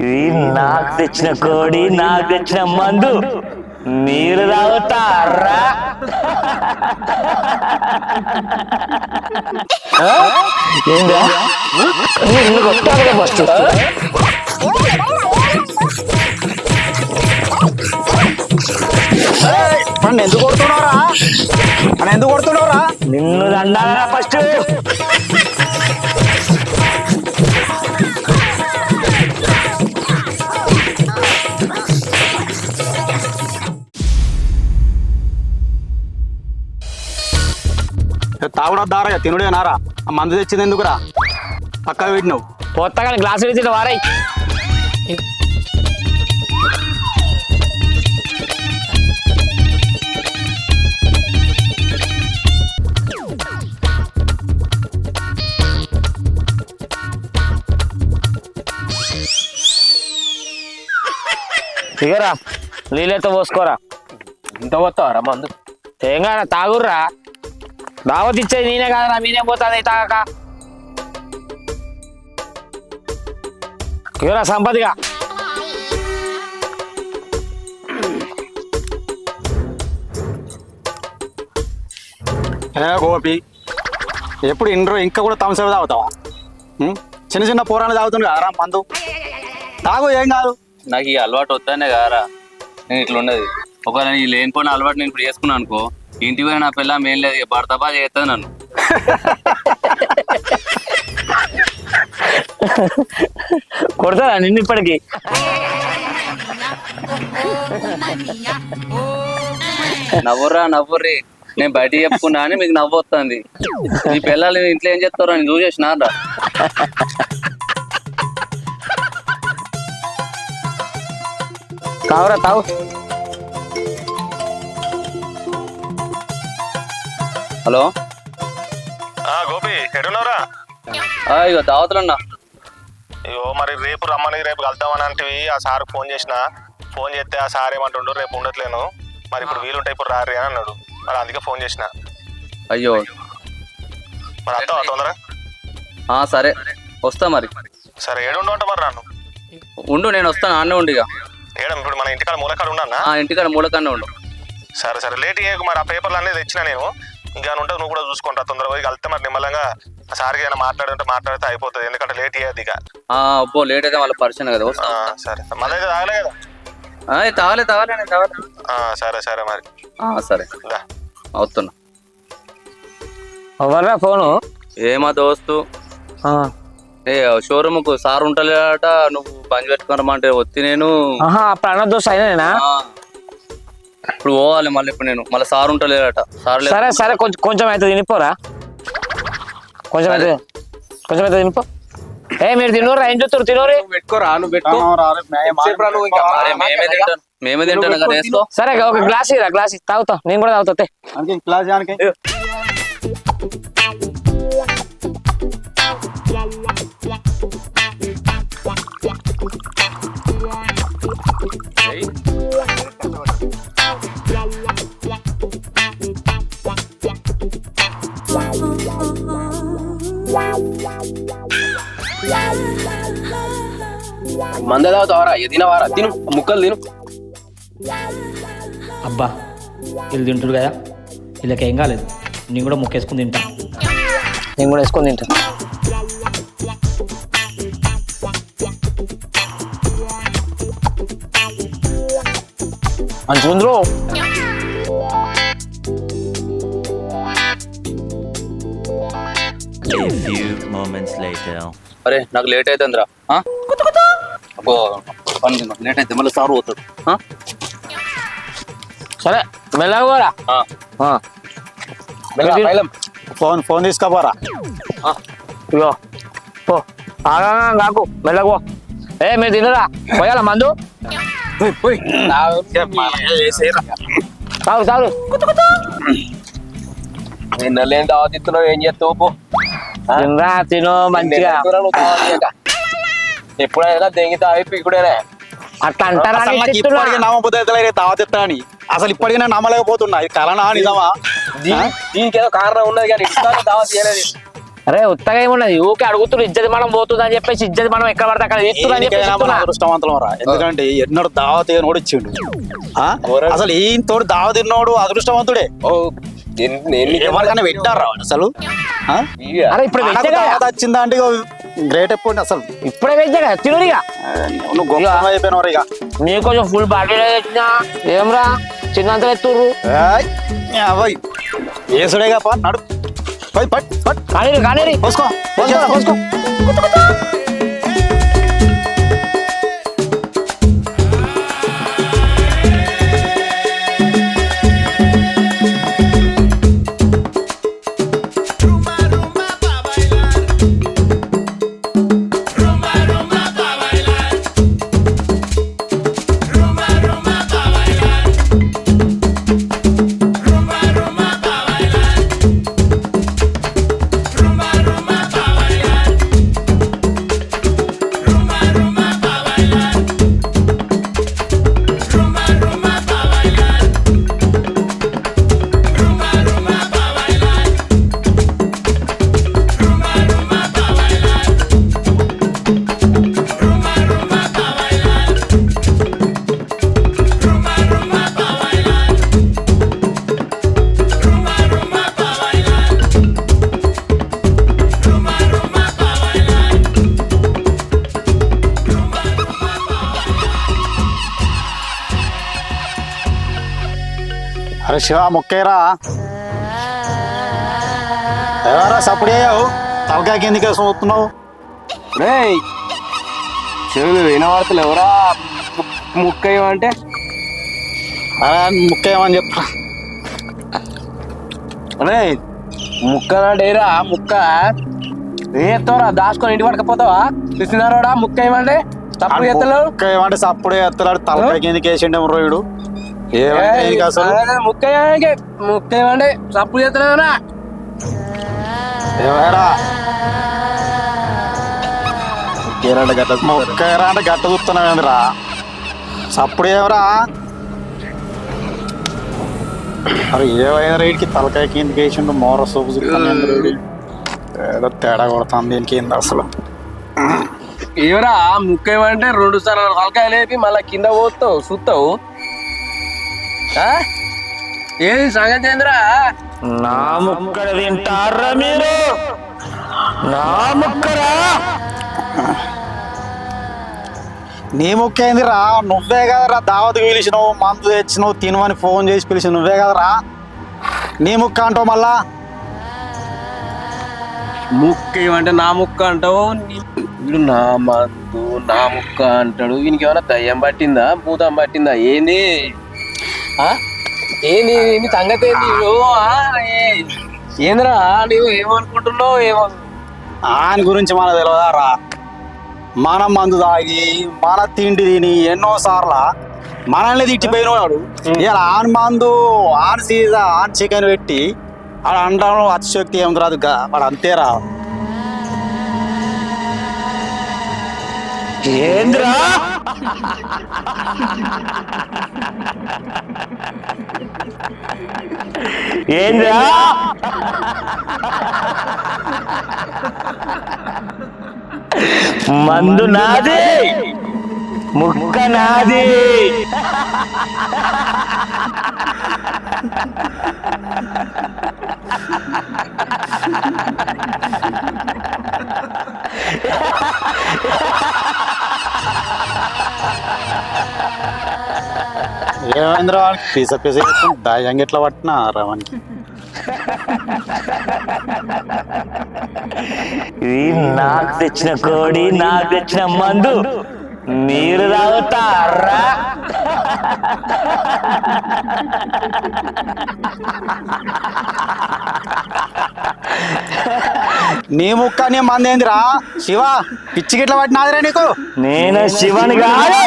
ఇది నాకు తెచ్చిన కోడి నాకు తెచ్చిన మందు. మీరు తాగుతారా కొట్టాలి ఫస్ట్. నన్ను ఎందుకు కొడుతున్నావురా? నన్ను ఎందుకు కొడుతున్నావురా? నిన్ను దండాలరా ఫస్ట్. తాగుడా దారా తినుడే నారా. ఆ మందు తెచ్చింది ఎందుకురా? పక్కన పెట్టినావు. కొత్తగా గ్లాసు వేసి వారాయి దిగరా నీళ్ళతో పోసుకోరా? ఇంత పోతావరా మందు. తేంగా తాగుర్రా. దావత్ ఇచ్చేది నేనే కాదురా మీనే పోతుంది? తాగక ఇవరా సంపదిగా ఏ గోపి ఎప్పుడు ఇండ్రో ఇంకా కూడా తమసేవ తాగుతావా? చిన్న చిన్న పోరాలు తాగుతుంది కదరా మందు. తాగు ఏం కాదు. నాకు ఈ అలవాటు వద్దనే కారా నేను ఇట్లా ఉన్నది ఒకవేళ ఈ లేనిపోయిన అలవాటు నేను ఇప్పుడు చేసుకున్నాను అనుకో ఇంటికి పోయిన నా పిల్ల ఏం లేదు ఇక భర్తపా చేస్తుంది నన్ను. కొడతారా నిన్ను ఇప్పటికి? నవ్వురా నవ్వుర్రి. నేను బయట చెప్పుకున్నా అని మీకు నవ్వు వస్తుంది. ఈ పిల్లలు ఇంట్లో ఏం చేస్తారో అని చూసేసినారా తాగురా తాగు హలో? గోపి ఎడున్నారా ఇగో దావతులన్నా. అయ్యో మరి రేపు రమ్మని రేపు కలుద్దామని అంటే ఆ సార్ ఫోన్ చేసిన. ఫోన్ చేస్తే ఆ సార్ ఏమంటుండ్రు రేపు ఉండట్లేను. మరి ఇప్పుడు వీలుంటే ఇప్పుడు రారి అని అన్నాడు. మరి అందుకే ఫోన్ చేసిన. అయ్యో. మరి అర్థం తొందరగా? ఆ సరే. వస్తా మరి. సరే ఏడు ఉండవు మరి నన్ను. ఉండు నేను వస్తాను. ఆన్నే ఉండు ఇక ఏడం ఇప్పుడు మన ఇంటికాడ మూలకాడ ఉన్నా ఆ ఇంటికాడ మూలకన్నా ఉండు. సరే సరే. లేట్ మరి. ఆ పేపర్లు అనేది తెచ్చిన నేను. ఇంకా ఉంటే నువ్వు కూడా చూసుకుంటా తొందరగా పోయి కలిస్తే మరి నిమ్మలంగా సార్కి ఏమైనా మాట్లాడుంటే మాట్లాడితే అయిపోతుంది. ఎందుకంటే లేట్ చేయద్దు ఇక. ఆ అబ్బో లేట్ అయితే వాళ్ళ పరిచయం కదా సరే. అయితే తాగలే కదా? తాగలే తాగలే నేను తాగలే. ఆ, సరే సరే మరి. ఆ, సరే. దా. వస్తున్నా ఎవర్రా ఫోను? ఏమా దోస్తు? ఆ. ఏ షోరూమ్కు సార్ ఉంటలేట నువ్వు బంద్ పెట్టుకున్నామంటే వచ్చి నేను. ఆహా అప్పుడు అన్న దోస్తు అయినా ఆ, ఇప్పుడు పోవాలి మళ్ళీ ఇప్పుడు నేను. మళ్ళీ సార్ ఉంటలేడట. సార్ లేదు. సరే సరే కొంచెం కొంచెం అయితే తినిపోరా. కొంచెం అయితే కొంచెం అయితే తినిపో. ఏ మీరు తినోరా ఏం చూస్తారు? తినోరి. పెట్టుకోరా నువ్వు పెట్టుకో అరే మేమే తింటాను మేమే తింటాను కదా వేసుకో సరే ఒక గ్లాస్ ఇరా గ్లాస్ తాగుతా నేను కూడా తాగుతా క్లాస్ మంద తాగుతావరా తినవారా? తిను ముక్కలు తిను. అబ్బా వీళ్ళు తింటారు కదా. వీళ్ళకి ఏం కాలేదు. నేను కూడా ముక్కేసుకుని తింటా. నేను కూడా వేసుకొని తింటా. మంచిగా moments later. అరే నాకు లేట్ అవుతుందిరా? అబ్బో పని. లేట్ అయితే మళ్ళీ సార్ పోతాడు? సరే. ఆ. Phone phone తీసుకోపోరా. ఇగో పో. ఆగా మెల్లగా పో. ఏ మీరు తినరా? పోయాలా మందు? తాగు తాగు నిన్నలేం దావతిస్తున్నావు ఏం చేస్తావు పో. తినరా తిను మంచిగా. ఎప్పుడైనా దెంగి తాగి పీకుడేనే? అట్లా అంటారా అని. ఇప్పటికీ నమ్మబుద్ధి అయితే తావతిస్తాని అసలు ఇప్పటికీ నేను నమ్మలేకపోతున్నా ఇది కలనా నిజమా? దీనికి ఏదో కారణం ఉన్నది కానీ ఇస్తాను దావత్ చేయలేదు. అరే ఉత్తగా ఏమున్నది? ఊకే అడుగుతున్నారు ఇజ్జది మనం పోతుంది అని చెప్పేసి ఇజ్జది మనం ఎక్కడ పడితే అక్కడ ఇస్తున్నా అని. అదృష్టవంతులం రా. ఎందుకంటే ఎన్నోడు దావత్ నోడు ఇచ్చిండు? అసలు ఈయన తోడు దావ తిన్నోడు అదృష్టవంతుడే? ఎవరికైనా పెట్టారా అసలు. అరే ఇప్పుడు వెజ్జే కదా వచ్చిందా అంటే గ్రేట్ ఎప్పుడు అసలు? ఇప్పుడే వెజ్జే కదా తినుడిగా నువ్వు గొప్ప అయిపోయినవారు ఇక. నీకు కొంచెం ఫుల్ బాటిల్ తెచ్చినా ఏమ్రా? చిన్నంత ఎత్తుర్రు. ఏయ్, ఏ అబ్బాయి ఏసుడేగా పా నడు. పోయి పట్ పట్ కానీ కానీ పోసుకో పోసుకో. పోసుకో. శివ మొక్కేరా. ఎవరా సప్పుడు అయ్యావు? తలకాయ కిందికి చూస్తున్నావు రేయ్ చెవులు వినవార్తలు ఎవరా ముక్క ఏమంటే అరే ముక్కేమని చెప్పరా రే ముక్క. డేరా ముక్క ఏత్తోరా దాచుకొని ఇంటి పడకపోతావా చూసినారోడా ముక్క ఏమంటే తప్పు ఎత్తలేవు? ముక్క ఏమంటే సప్పుడే ఎత్తలాడు. తలకాయ కిందికి వేసిండే రోయుడు. ముక్క గట్ట చూస్తున్నావు ఏందిరా సప్పుడు ఏమరా? అరే ఏమైనా రైడ్కి తలకాయ కిందకి వేసిండు మోర సూపు ఏంది తేడా కొడుతుంది దీనికి ఏంది అసలు. ఏవరా ముక్క ఏమంటే రెండు సార్లు తలకాయ లేపి మళ్ళా కింద పోతావు చూస్తావు? ఏది సంగతి ఏందిరా? నా ముక్కడ తింటారా మీరు? నా ముక్కరా నీ ముక్క ఏందిరా? నువ్వే కదరా దావత్ పిలిచినావు మందు తెచ్చినావు తినమని ఫోన్ చేసి పిలిచి నువ్వే కదరా? నీ ముక్క అంటావు మళ్ళా? ముక్క ఏమంటే నా ముక్క అంటావు? నీ- వీడు నా మందు నా ముక్క అంటాడు. వీనికి ఏమైనా దయ్యం పట్టిందా? భూతం పట్టిందా? ఏంది? ఏంది నీ సంగతి ఏంది? వీడు? ఏ- ఏందిరా? నువ్వు ఏమనుకుంటున్నావు ఏమో? ఆయన గురించి మన తెలియదారా మన మందు తాగి మన తిండి తిని ఎన్నో సార్ల మనల్ని తిట్టిపోయినవాడు ఇలా ఆన్ మందు ఆన్ సీజా ఆన్ చికెన్ పెట్టి ఆడ అంటాను అతిశక్తి ఏం రాదు వాడు అంతేరా. ఏంద్రా? ఏంద్రా? మందు నాది. ముక్క నాది. ఏమైందిరా వాడికి పీస పీస దయంగా ఎట్లా పట్టినా రావానికి ఇది నాకు తెచ్చిన కోడి నాకు తెచ్చిన మందు. మీరు తాగుతారా? నీ ముక్క నీ మంది ఏందిరా? శివ పిచ్చి గిట్ల పట్టినాదిరా నీకు? నేను శివని కాదు.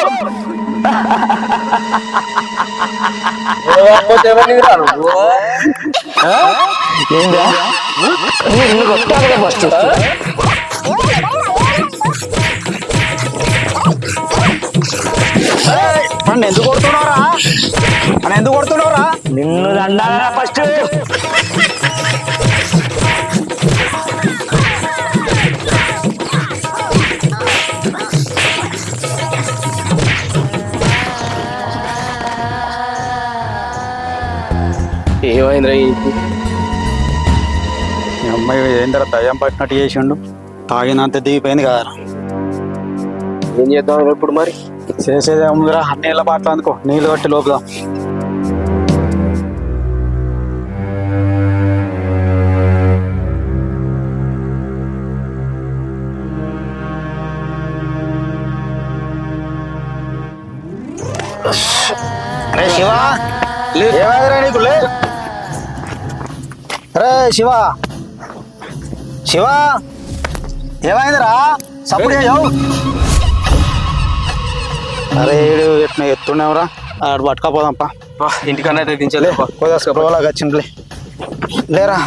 ఫస్ట్ నన్ను ఎందుకు కొడుతున్నావురా? నన్ను ఎందుకు కొడుతున్నావురా? నిన్ను దండాలరా ఫస్ట్ ఏమైందిరా? ఈ అమ్మాయి ఏందర దయ్యం పట్టినట్టు చేసిండు? తాగినంత దిగిపోయింది కదా ఏం చేద్దాం ఇప్పుడు మరి? చేసేది ఏముందిరా నీళ్ళ బాటలు అందుకో నీళ్ళు కట్టి లోపుదా రే శివ ఏమైందిరా నీకు లే? రే శివ. శివ. ఏమైందిరా? సప్పుడు చేయవు అరే ఏడు ఎట్లా ఎత్తుండేవరా ఆడు పట్టుకపోదాంపా. ఇంటికన్నా అయితే దించలే పొలాగా వచ్చిందిలే లేరా?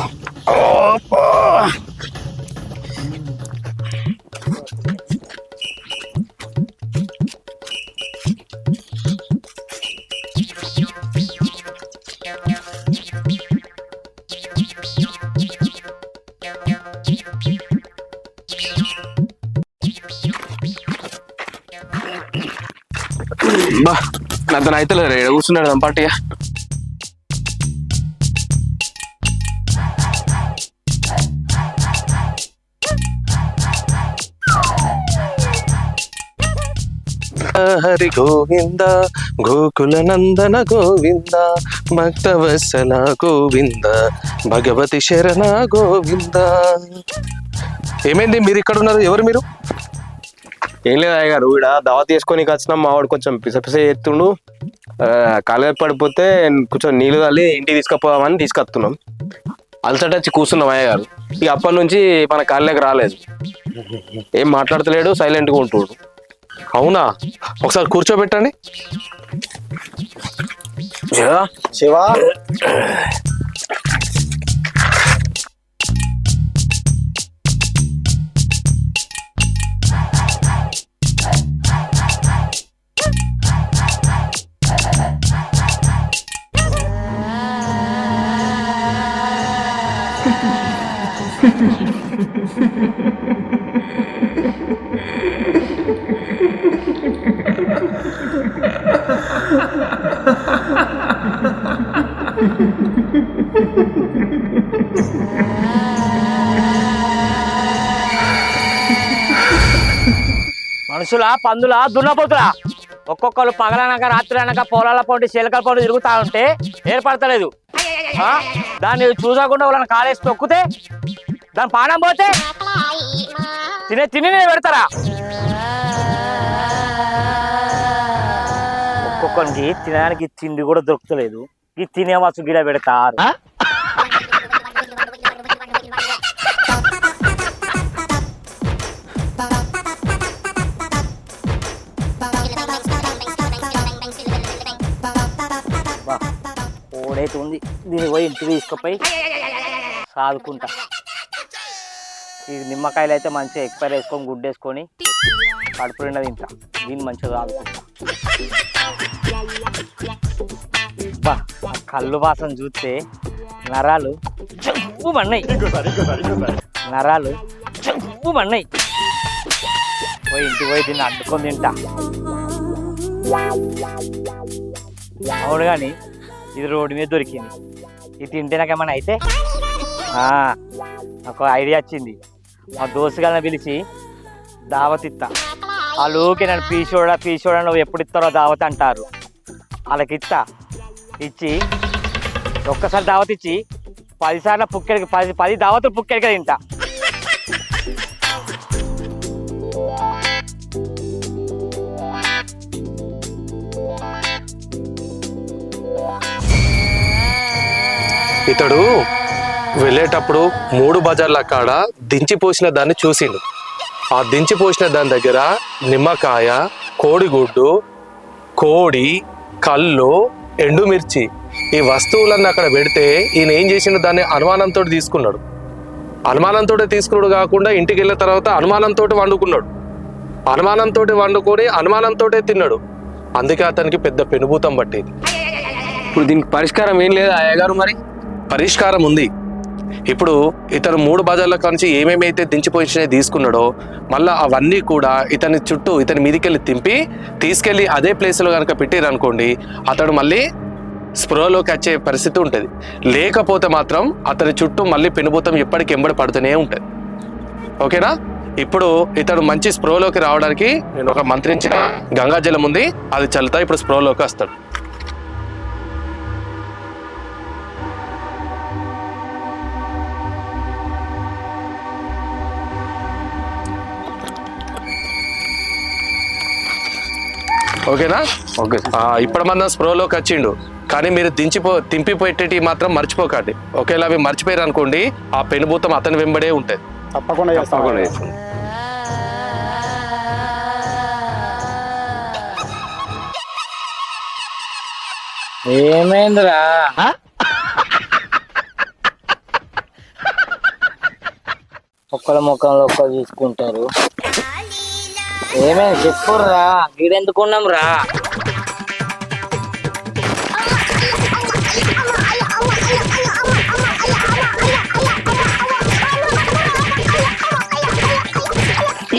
బా నాతో అయితే కూర్చున్నాడు దంపాటిగా హరి గోవింద గోకుల నందన గోవింద భక్తవత్సల గోవింద భగవతి శరణ గోవింద. ఏమైంది మీరు ఇక్కడ ఉన్నారు ఎవరు మీరు? ఏం లేదు అయ్య గారు ఇక్కడ దావత్ తీసుకొని వచ్చినాం మా వాడు కొంచెం పిస పిస ఎత్తుండు కాలేజ్ పడిపోతే కొంచెం నీళ్ళు తల్లి ఇంటికి తీసుకుపోదామని తీసుకొస్తున్నాం. అలసట వచ్చి కూర్చున్నాం అయ్య గారు ఇక అప్పటి నుంచి మన కాళ్ళకి రాలేదు. ఏం మాట్లాడతలేడు సైలెంట్గా ఉంటుడు. అవునా? ఒకసారి కూర్చోబెట్టండి. శివ? మనుషుల పందుల దున్నపోతులా? ఒక్కొక్కరు పగలనక రాత్రి అనక పొలాల పొంటి చిలకల పొంటి తిరుగుతా ఉంటే ఏర్పడతలేదు. దాన్ని చూసకుండా వాళ్ళని కాలేసి తొక్కితే దాని పానం పోతే తినే తిని పెడతారా? ఒక్కొక్కరికి తినడానికి తిండి కూడా దొరుకుతలేదు. ఈ తినే వచ్చు గిడ పెడతారు. ఓడైతే ఉంది దీన్ని పోయి ఇంటికి తీసుకుపోయి సాదుకుంటా ఈ నిమ్మకాయలు అయితే మంచిగా ఎక్స్పైర్ వేసుకొని గుడ్డు వేసుకొని కడుపు నిండా తింటా. దీన్ని మంచిగా సాదుకుంటా కళ్ళు వాసన చూస్తే నరాలు చెంపు మన్నాయి నరాలు చెంపు మన్నాయి పోయి ఇంటికి పోయి దీన్ని అడ్డుకొని తింటా. అవును కానీ ఇది రోడ్డు మీద దొరికింది. ఇది తింటే నాకేమన్నా అయితే ఒక ఐడియా వచ్చింది. మా దోస్తుగాలను పిలిచి దావత్ ఇస్తా వాళ్ళు ఊకే నన్ను పీసోడా పీసోడా నువ్వు ఎప్పుడు ఇస్తారో దావత్ అంటారు. వాళ్ళకి ఇస్తా ఇచ్చి ఒక్కసారి దావత్ ఇచ్చి పదిసార్లు పుక్కెడికి పది పది దావతులు పుక్కెడికి తింటా. ఇతడు వెళ్ళేటప్పుడు మూడు బజార్ల కాడ దించిపోసిన దాన్ని చూసిండు. ఆ దించిపోసిన దాని దగ్గర నిమ్మకాయ కోడిగుడ్డు కోడి కళ్ళు ఎండుమిర్చి ఈ వస్తువులన్నీ అక్కడ పెడితే ఈయన ఏం చేసిండు? దాన్ని అనుమానంతో తీసుకున్నాడు. అనుమానంతో తీసుకున్నాడు కాకుండా ఇంటికి వెళ్ళిన తర్వాత అనుమానంతో వండుకున్నాడు. అనుమానంతో వండుకొని అనుమానంతో తిన్నాడు. అందుకే అతనికి పెద్ద పెనుభూతం పట్టేది. ఇప్పుడు దీనికి పరిష్కారం ఏం లేదా అయ్య గారు మరి? పరిష్కారం ఉంది. ఇప్పుడు ఇతను మూడు బజార్ల నుంచి ఏమేమైతే దించిపోయినాయి తీసుకున్నాడో మళ్ళీ అవన్నీ కూడా ఇతని చుట్టూ ఇతని మీదికెళ్ళి తింపి తీసుకెళ్ళి అదే ప్లేస్లో కనుక పెట్టారనుకోండి అతడు మళ్ళీ స్పృహలోకి వచ్చే పరిస్థితి ఉంటుంది. లేకపోతే మాత్రం అతని చుట్టూ మళ్ళీ పెనుభూతం ఎప్పటికి ఎంబడి పడుతూనే ఉంటుంది. ఓకేనా? ఇప్పుడు ఇతడు మంచి స్పృహలోకి రావడానికి నేను ఒక మంత్రించిన గంగాజలం ఉంది అది చల్లుతా ఇప్పుడు స్పృహలోకి వస్తాడు. ఓకేనా? ఓకే. ఆ, ఇప్పుడు మనం స్ప్రోలోకి వచ్చిండు. కానీ మీరు దించిపో తింపిపోయేటి మాత్రం మర్చిపోకండి. ఒకేలా అవి మర్చిపోయారు అనుకోండి ఆ పెనుభూతం అతని వెంబడే ఉంటుంది. తప్పకుండా చేస్తాం. తప్పకుండా చేస్తాం. ఏమైందిరా? ఒక్కల ముఖంలో ఒక్కరు చూసుకుంటారు. ఏమైంది చెప్పుర్రా. గీడెందుకు ఉన్నాం రా?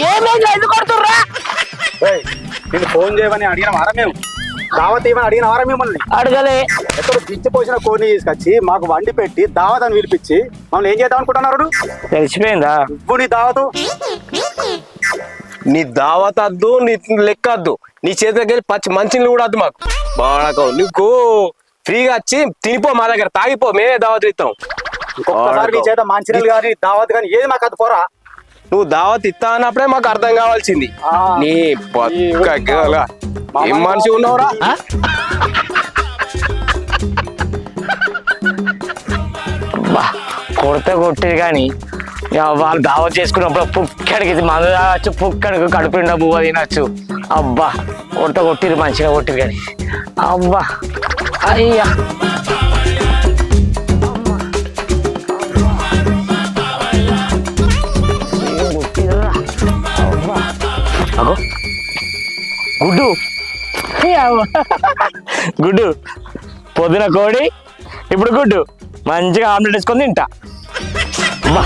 ఏమైంది ఎందుకు కొడుతుర్రా? నేను ఫోన్ చేయమని అడిగిన వారా మేము. దావత్ ఇవ్వని అడిగిన వారా మిమ్మల్ని. అడగలే. ఎక్కడ పిచ్చి పోసిన కోడిని తీసుకొచ్చి మాకు వండి పెట్టి దావత్ అని పిలిపించి మమ్మల్ని ఏం చేద్దాం అనుకుంటున్నారు తెలిసిపోయిందా? నువ్వు నీ దావతు? నీ దావత్ వద్దు నీ లెక్క వద్దు నీ చేతి దగ్గర పచ్చి మంచిని కూడా వద్దు మాకు. బాడకం నీకు ఫ్రీగా వచ్చి తినిపో మా దగ్గర తాగిపో మేమే దావత్ ఇస్తాం. ఒక్కసారి నీ చేత మంచినీళ్ళు కానీ దావత్ కానీ ఏది మాకు అది పోరా. నువ్వు దావత్ ఇస్తా అన్నప్పుడే మాకు అర్థం కావాల్సింది. ఆ. నీ పక్క గల. ఏం మనిషి ఉన్నావురా? కొడితే కొట్టిరు కానీ వాళ్ళు దావత్ చేసుకున్నప్పుడు పుక్కడికి ఇది మందు తాగచ్చు పుక్కడికి కడుపుండా బువ్వ తినచ్చు. అబ్బా కొట్ట కొట్టిరు మంచిగా కొట్టిరు కానీ. అబ్బా అయ్యా. అగో గుడ్డు. గుడ్డు. పొద్దున కోడి ఇప్పుడు గుడ్డు. మంచిగా ఆమ్లెట్ వేసుకొని తింటా. అబ్బా.